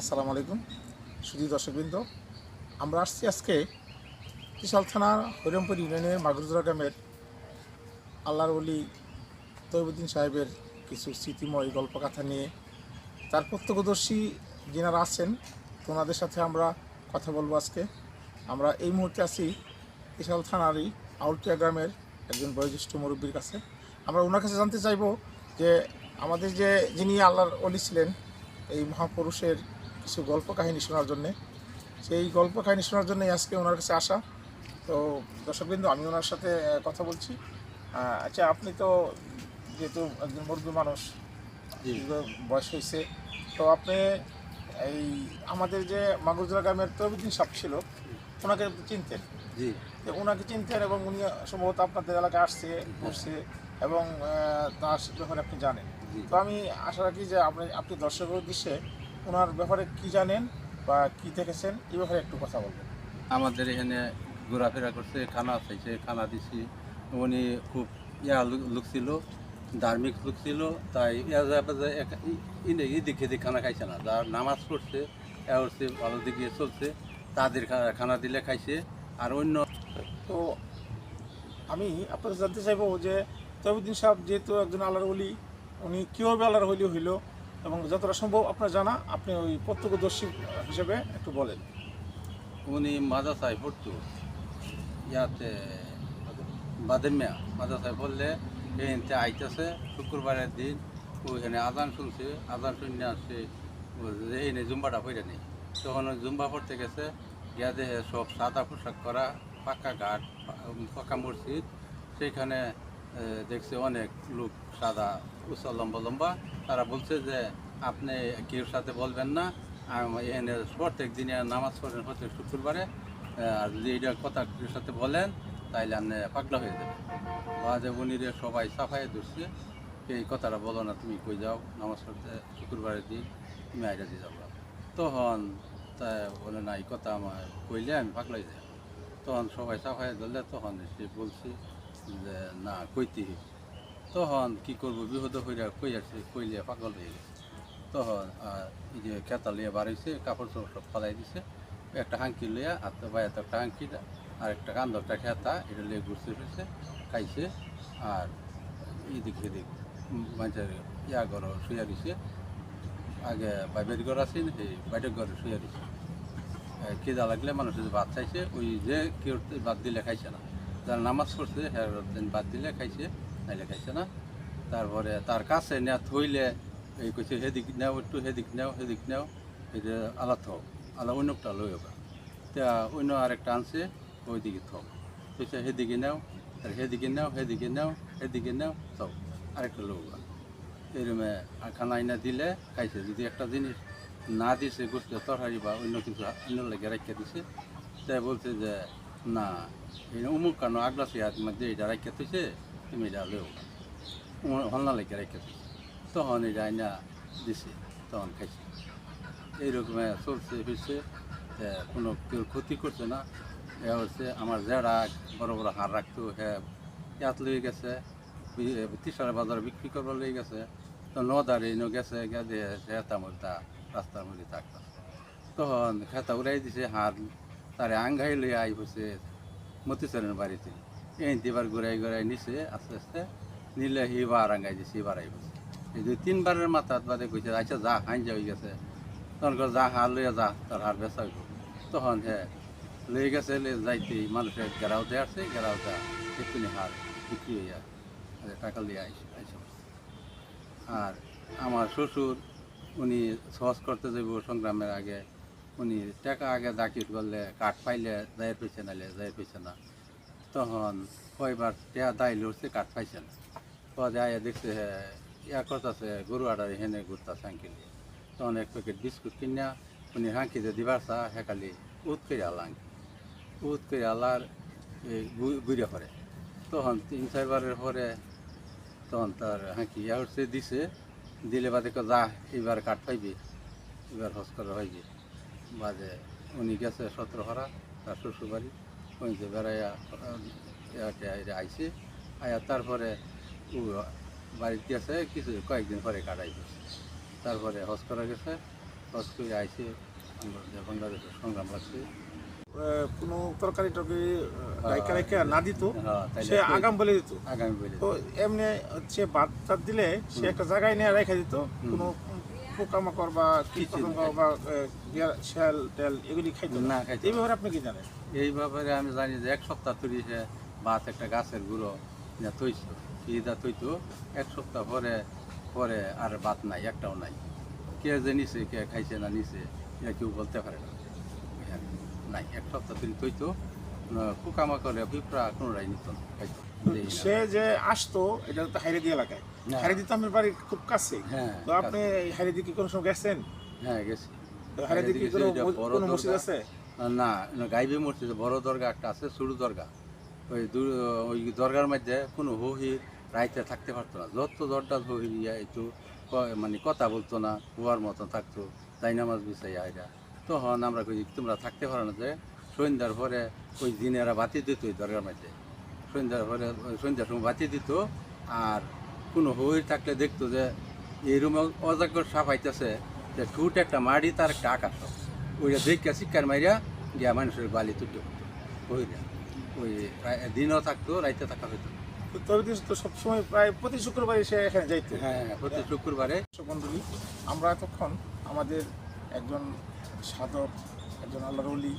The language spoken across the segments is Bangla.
আসসালামু আলাইকুম। সুধী দর্শকবৃন্দ, আমরা আসছি আজকে ত্রিশাল থানার হরিরামপুর ইউনিয়নের মাগুরজোড়া গ্রামের আল্লাহর অলি তৈবুদ্দিন সাহেবের কিছু স্মৃতিময় গল্পকথা নিয়ে। তার প্রত্যক্ষদর্শী যিনারা আছেন তো ওনাদের সাথে আমরা কথা বলব আজকে। আমরা এই মুহূর্তে আছি ত্রিশাল থানারই আউলটিয়া গ্রামের একজন বয়োজ্যেষ্ঠ মুরব্বীর কাছে। আমরা ওনার কাছে জানতে চাইব যে, আমাদের যে যিনি আল্লাহর অলি ছিলেন, এই মহাপুরুষের কিছু গল্প কাহিনী শোনার জন্যে। সেই গল্প কাহিনী শোনার জন্যই আজকে ওনার কাছে আসা। তো দর্শকবৃন্দ আমি ওনার সাথে কথা বলছি। আচ্ছা আপনি তো যেহেতু একজন মুরব্বী মানুষ বয়স হয়েছে তো আপনি এই আমাদের যে মাগুরজোড়া গ্রামের তবিদিন সাপ ছিল ওনাকে চিনতেন? জি। তো ওনাকে চিনতেন এবং উনি সম্ভবত আপনাদের এলাকায় আসছে ঘুরছে এবং তার ব্যাপারে আপনি জানেন। তো আমি আশা রাখি যে আপনি আপনি দর্শকের উদ্দেশ্যে ওনার ব্যাপারে কি জানেন বা কি দেখেছেন এই ব্যাপারে একটু কথা বলবেন। আমাদের এখানে ঘোরাফেরা করছে খানা চাইছে খানা দিছি। উনি খুব ইয়া লুক ছিল ধার্মিক লোক ছিল তাই এদিক এদিক খানা খাইছে না। যার নামাজ পড়ছে এ হচ্ছে ভালো দিকে চলছে তাদের খানা দিলে খাইছে আর অন্য তো আমি আপনার জানতে চাইব যে তবিদ্দিন সাহেব যেহেতু একজন আল্লাহর বলি উনি কীভাবে আল্লাহর হলি হইল? এবং যতটা সম্ভব আপনার জানা, আপনি ওই প্রত্যক্ষদর্শী হিসেবে একটু বলেন। উনি মাদ্রাসায় পড়তো ইয়াতে বাদেমিয়া মাদ্রাসায় পড়লে এখানতে আইতেছে, শুক্রবারের দিন ওইখানে আদান শুনছে আদান শুনে আসছে এনে জুম্বাটা পড়ে নেই। তখন জুম্বা পড়তে গেছে, গিয়া দেখে সব সাদা পোশাক করা, পাকা ঘাট, পাকা মসজিদ। সেইখানে দেখছে অনেক লোক সাদা উঁচা লম্বা লম্বা। তারা বলছে যে, আপনি কেউ সাথে বলবেন না। এখানে প্রত্যেক দিনে নামাজ পড়েন প্রত্যেক শুক্রবারে। আর যদি এটা কথা কেউ সাথে বলেন, তাইলে আপনি পাগলা হয়ে যাবে বাজে বনিরে সবাই সাফাই ধরছে এই কথাটা বলো না, তুমি কই যাও? নামাজ পড়তে শুক্রবারের দিন তুমি আইডা দিয়ে যাব। তখন তা বলে, না, এই কথা আমার কইলে আমি পাগলাই যাই তখন সবাই সাফাই ধরলে, তখন সে বলছি যে, না, কইতে। তখন কি করব? বিহত হইয়া কই আসছে কইলে পাগল হয়ে গেছে। তখন আর এই যে খেতা লিয়ে বাড়াইছে কাপড় চোপড় সব ফালাই দিছে। একটা হাঙ্কি লিয়া হাতে বাইরে একটা হাঙ্কি আর একটা কান্দ একটা খেতা, এটা লিয়ে ঘুরছে ফিরছে, খাইছে। আর এদিক এদিক মানুষের ইয়া ঘর শুয়া দিছে। আগে বাইবের ঘর আছে সেই বাইরের ঘরে শুয়া দিছে। কেদা লাগলে মানুষ ভাত চাইছে ওই যে কেউ বাদ দিলে খাইছে না। যারা নামাজ পড়ছে হ্যাঁ বাদ দিলে খাইছে। নাইলে খাইছে না। তারপরে তার কাছে নেওয়া থইলে এই কইছে, হেদিক নেও একটু, হেদিক নেও হেদিক নেও এটা আলাদা থাও আলাদা অন্যটা লই ওকা তা অন্য আরেকটা আনছে, ওইদিকে থাও। কইছে, হেদিকে নেও, আর হেদিকে নেও হেদিকে নেও হেদিকে নেও, থাও, আরেকটা লোক এরমে খানা আইনা দিলে খাইছে, যদি একটা জিনিস না দিছে গোস্ত তরকারি বা অন্য কিছু অন্য লেগে রেখে দিছে, তাই বলছে যে, না, এই অমুক কারণ আগলা সিয়ার মধ্যে এটা রেখে দিছে তুমি লেও হলনা লেগে রেখে তখন এটা আইনা দিছে, তখন খাইছে। এইরকমে চলছে ফিরছে কোনো কেউ ক্ষতি করছে না। এ হচ্ছে আমার যারা বড় বড় হার রাখতো হ্যাঁ। ইয়াত লয়ে গেছে তিসার বাজার বিক্রি করবার লয়ে গেছে। তো নদারে ন গেছে গেছে খেতা মধ্যে রাস্তার মধ্যে থাকতো তখন খেতা উড়াই দিছে হার তারে আঙ্গাই লয়ে আই হচ্ছে মতিচরের বাড়িতে। এবার ঘুরাই ঘুরাই নিছে, আস্তে আস্তে নিলে হিবার আঙ্গাই দিছে এবার আই হচ্ছে এই দুই তিনবারের মাথাত বাদে কইছে আচ্ছা যা হাইন যা হয়ে গেছে। তখন যা হার লইয়া যা, তোর হার বেচা তখন হ্যাঁ লয়ে গেছে যাইতে মানুষের গেরাও দিয়ে আসছে গেরাও যা এক্ষুনি হার বিক্রি হইয়া টাকা লিয়ে আইসে আইসে আর আমার শ্বশুর, উনি সহজ করতে যাইব সংগ্রামের আগে, উনি টাকা আগে দাখিল করলে, কাঠ পাইলে দায়ের পেয়েছে নাইলে দায়ের পেয়েছে না। তখন কয়বার টেয়া দায় লড়ছে কাঠ পাইছে না। পরে আয়া দেখছে ইয়া করতেছে, গরু আড়ার হেনে ঘুরতেছে আঙ্কিল। তখন এক প্যাকেট বিস্কুট কিনা উনি হাঁকিতে দিবার চা হেকালি উত করে আলা উত করে আলার ঘুরে পড়ে তখন তিন চারবারের পরে তখন তার হাঁকি ইয়া উঠছে, দিছে। দিলে বাদে যা এবার কাঠ পাইবি এবার হস করে হইবি। বাদে উনি গেছে সতেরো হরা তার শ্বশুর বাড়ি বেড়াইয়া আইছে। আয়া তারপরে ও বাড়িতে আছে কিছু কয়েকদিন পরে কাটাই তারপরে হস করা গেছে। হজ করে আইসে আমরা বাংলাদেশের সংগ্রাম লাগছে কোনো তরকারি টরকারি রাইকা রাইকা না দিত হ্যাঁ, সে আগাম বলে দিত। আগামী বলে তো এমনি হচ্ছে ভাত টাত দিলে সে একটা জায়গায় নিয়ে রেখে দিত। কোনো পোকামাকড় বা কীট কিছু পতঙ্গ বা শিয়াল টেল এগুলি খাইতো না। না খাইতে এই ব্যাপারে আপনি কি জানেন? এই ব্যাপারে আমি জানি যে এক সপ্তাহ তৈরি সে ভাত একটা গাছের গুঁড়ো যা তৈছো ইদা তৈতো এক সপ্তাহ পরে পরে আর ভাত নাই একটাও নাই। কে যে নিছে কে খাইছে না নিছে এটা কেউ বলতে পারে না। এখানে নাই এক সপ্তাহ তৈরি তৈতো পোকামাকড়ে পিঁপড়া কোনোটাই নিত খাইতো সে যে আসতো এটা তো হাইরে দিয়ে এলাকায়। না। হাইরে দিতে আমার বাড়ি খুব কাছে হ্যাঁ তো আপনি হাইরে দিয়ে কি কোনো সময় গেছেন? হ্যাঁ গেছি। তো হাইরে দিয়ে কি কোনো এটা বড় কোনো মসজিদ আছে? না গাইবে মসজিদ, বড় দরগা একটা আছে, ছোট দরগা। ওই ওই দরগার মধ্যে কোনো হহির রাইতে থাকতে পারতো না। যত দরজা হহির ইয়া একটু মানে কথা বলতো না হওয়ার মতো থাকতো, তাই নামাজ বিছাইয়া এরা তখন আমরা কই, তোমরা থাকতে পারো না যে, সন্ধ্যার পরে ওই দিনে এরা বাতি দিত ওই দরগার মধ্যে। সন্ধ্যার পরে, সন্ধ্যার সময় বাতি দিত, আর কোনো হহির থাকলে দেখতো যে, এই রুমে অজাগর সাপ আইতেছে, যে ঠুট একটা মাড়ি, তার একটা আকাশ ওইটা দেখে শিক্ষার মাইরা গিয়া মানুষের বালি তুলতে। হতো ওইটা ওই দিনও থাকতো রাইতে থাকা হতো তবে তো সবসময় প্রায় প্রতি শুক্রবারে সে এখানে যাইতো। হ্যাঁ প্রতি শুক্রবারে। দর্শক আমরা এতক্ষণ আমাদের একজন সাধক একজন আল্লাহর অলি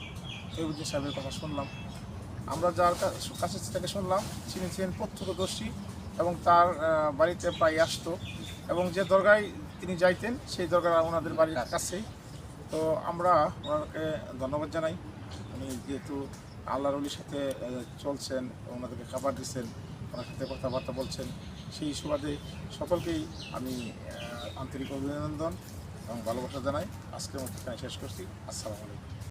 তৈবুদ্দিন সাহেবের কথা শুনলাম। আমরা যার কাছে থেকে শুনলাম তিনি ছিলেন প্রত্যক্ষদর্শী এবং তার বাড়িতে প্রায় আসতো এবং যে দরগায় তিনি যাইতেন সেই দরগা ওনাদের বাড়ির কাছেই। তো আমরা ওনাকে ধন্যবাদ জানাই। উনি যেহেতু আল্লাহর উলির সাথে চলছেন, ওনাদেরকে খাবার দিচ্ছেন, ওনার সাথে কথাবার্তা বলছেন, সেই সুবাদে সকলকেই আমি আন্তরিক অভিনন্দন এবং ভালোবাসা জানাই। আজকের মতো শেষ করছি। আসসালামু আলাইকুম।